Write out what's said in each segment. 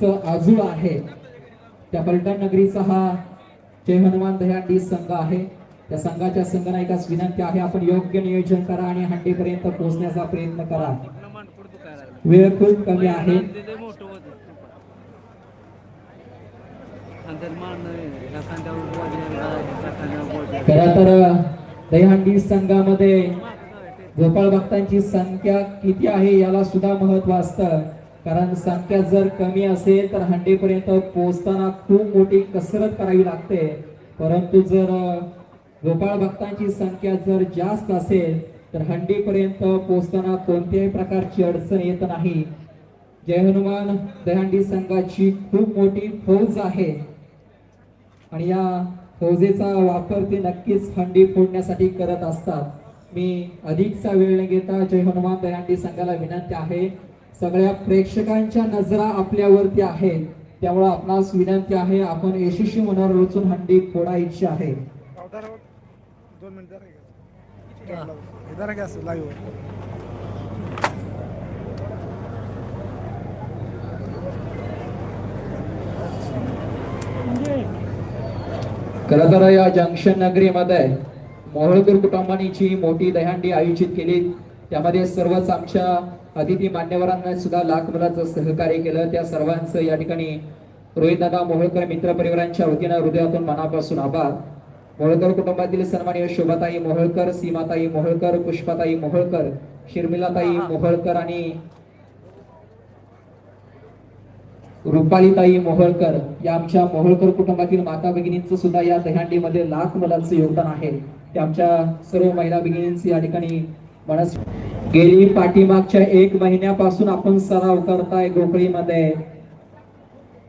संघाचं आजूळ आहे. त्या पलटण नगरीचा हा जय हनुमान दह्यांडी संघ आहे. त्या संघाच्या संघनायकास विनंती आहे आपण योग्य नियोजन करा आणि हंडीपर्यंत पोहोचण्याचा प्रयत्न करा. वेळ खूप कमी आहे. खरं तर दहीहंडी संघामध्ये गोपाळ भक्तांची संख्या किती आहे याला सुद्धा महत्त्व असतं. कारण संख्या जर कमी असेल तर हंडीपर्यंत पोहोचताना खूप मोठी कसरत करावी लागते. परंतु जर गोपाळ भक्तांची संख्या जर जास्त असेल तर हंडीपर्यंत पोहोचताना कोणत्याही प्रकारची अडचण येत नाही. जय हनुमान दहंडी संघाची खूप मोठी फौज आहे. आणि या फौजेचा वापर ते नक्कीच हंडी फोडण्यासाठी करत असतात. मी अधिकचा वेळ न घेता जय हनुमान दहंडी संघाला विनंती आहे. सगळ्या प्रेक्षकांच्या नजरा आपल्यावरती आहेत. त्यामुळे आपणास विनंती आहे आपण यशस्वी मनावर रोचून हंडी फोडायची आहे. खरं तर या जंक्शन नगरीमध्ये मोहोळकर कुटुंबानी जी मोठी दहंडी आयोजित केली त्यामध्ये सर्वच आमच्या अतिथी मान्यवरांना सुद्धा लाख मुलाचं सहकार्य केलं. त्या सर्वांचं या ठिकाणी रोहितदादा मोहोळकर मित्र परिवारांच्या वतीनं हृदयातून मनापासून आभार. मोहोळकर कुटुंबातील सन्माननीय शोभाताई मोहोळकर सीमाताई मोहोळकर पुष्पाताई मोहोळकर शिर्मिलाताई मोहोळकर आणि रुपालीताई मोहोळकर या आमच्या मोहोळकर कुटुंबातील माता भगिनींचं सुद्धा या दहीहंडीमध्ये लाख मुलांचं योगदान आहे. ते आमच्या सर्व महिला भगिनींचे या ठिकाणी मनस गेली पाठीमागच्या एक महिन्यापासून आपण सराव करताय गोकळीमध्ये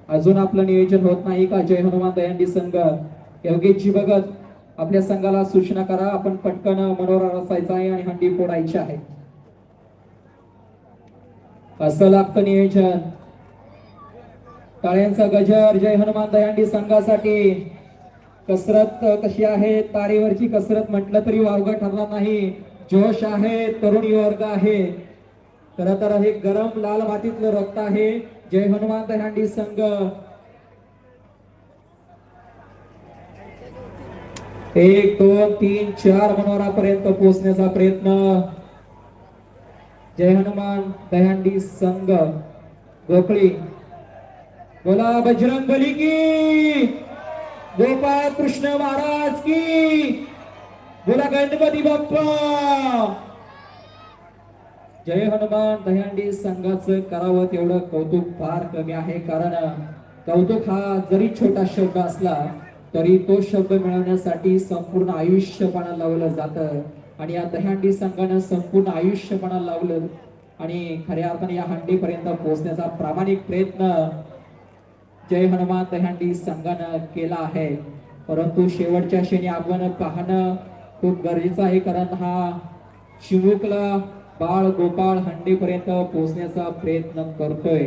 अजून आपलं नियोजन होत नाही का? जय हनुमान दयांडी संघ. योगेशजी बघत आपल्या संघाला सूचना करा. आपण पटकन मनोरा रसायचा आहे आणि हंडी फोडायची आहे. असं लागतं नियोजन. टाळ्यांचा गजर. जय हनुमान दयांडी संघासाठी. कसरत कशी आहे? तारेवरची कसरत म्हटलं तरी वावगं ठरणार नाही. जोश आहे तरुणी वर्ग आहे. खर तर हे गरम लाल मातीतलं रक्त आहे. जय हनुमान हँडी संघ. एक दोन तीन चार मनोरापर्यंत पोहोचण्याचा प्रयत्न. जय हनुमान दहंडी संघ. गोखळी. बोला बजरंग बली की. गोपाळ कृष्ण महाराज की. बोला गणपती बाप्पा. जय हनुमान दह्यांडी संघाचं करावं तेवढं कौतुक फार कमी आहे. कारण कौतुक हा जरी छोटा शब्द असला तरी तो शब्द मिळवण्यासाठी संपूर्ण आयुष्यपणा लावलं जातं. आणि या दह्यांडी संघानं संपूर्ण आयुष्यपणा लावलं. आणि खऱ्या अर्थाने या हंडीपर्यंत पोहोचण्याचा प्रामाणिक प्रयत्न जय हनुमान दह्यांडी संघानं केला आहे. परंतु शेवटच्या क्षणी आपण पाहणं खूप गरजेचं आहे कारण हा. चिमुकला बाळ गोपाळ हंडीपर्यंत पोहोचण्याचा प्रयत्न करतोय.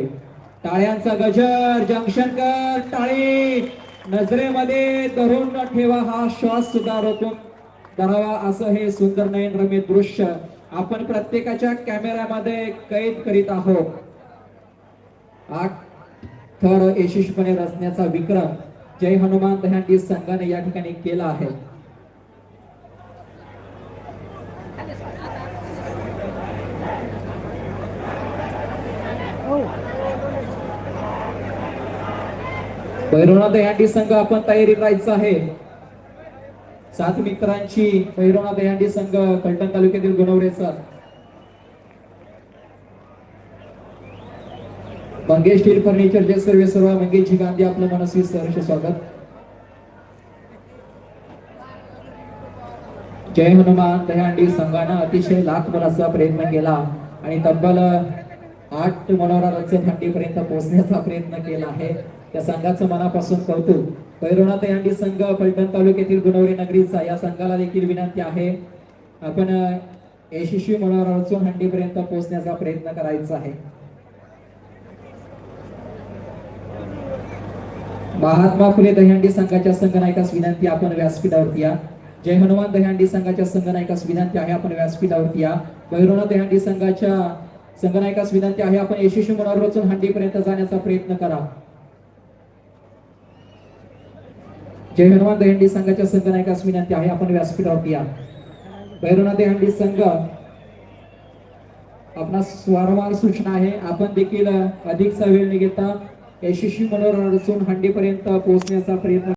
टाळ्यांचा गजर जंक्शनकर टाळी. नजरेमध्ये धरून ठेवा हा श्वास सुद्धा रोखून धरावा असं हे सुंदर नयनरम्य दृश्य आपण प्रत्येकाच्या कॅमेऱ्यामध्ये कैद करीत आहोत. आठ थर यशस्वीपणे रचण्याचा विक्रम जय हनुमान दहांडी संघाने या ठिकाणी केला आहे. भैरवनाथ दहंडी संघ आपण तयारी राहायचं आहे. सात मित्रांची भैरवनाथ दहंडी संघ फलटण तालुक्यातील गुणवरेचा मंगेश स्टील फर्निचरचे सर्वे सर्व मंगेशजी गांधी आपलं मनस्वी सहर्ष स्वागत. जय हनुमान दहंडी संघानं अतिशय लाख मनाचा प्रयत्न केला आणि तब्बल आठ मनोरा थंडीपर्यंत पोहोचण्याचा प्रयत्न केला आहे. त्या संघाचं मनापासून कौतुक. भैरवनाथ दहंडी संघ फलटण तालुक्यातील गुणवरी नगरीचा या संघाला देखील विनंती आहे. आपण यशस्वी मनोरा रचून हंडीपर्यंत पोहोचण्याचा प्रयत्न करायचा आहे. महात्मा फुले दह्यांडी संघाच्या संघनायकास विनंती आपण व्यासपीठावरती या. जय हनुमान दह्यांडी संघाच्या संघनायकास विनंती आहे आपण व्यासपीठावरती या. भैरवनाथ दह्यांडी संघाच्या संगनायकास विनंती आहे आपण यशस्वी मनोहर रचून हंडीपर्यंत जाण्याचा प्रयत्न करा. जय हनुमान दहंडी संघाच्या संघनायकास विनंती आहे आपण व्यासपीठावर या. भैरवनाथ दहंडी संघ आपणास वारंवार सूचना आहे आपण देखील अधिकचा वेळ निघता यशस्वी मनोहर रचून हंडीपर्यंत पोहोचण्याचा प्रयत्न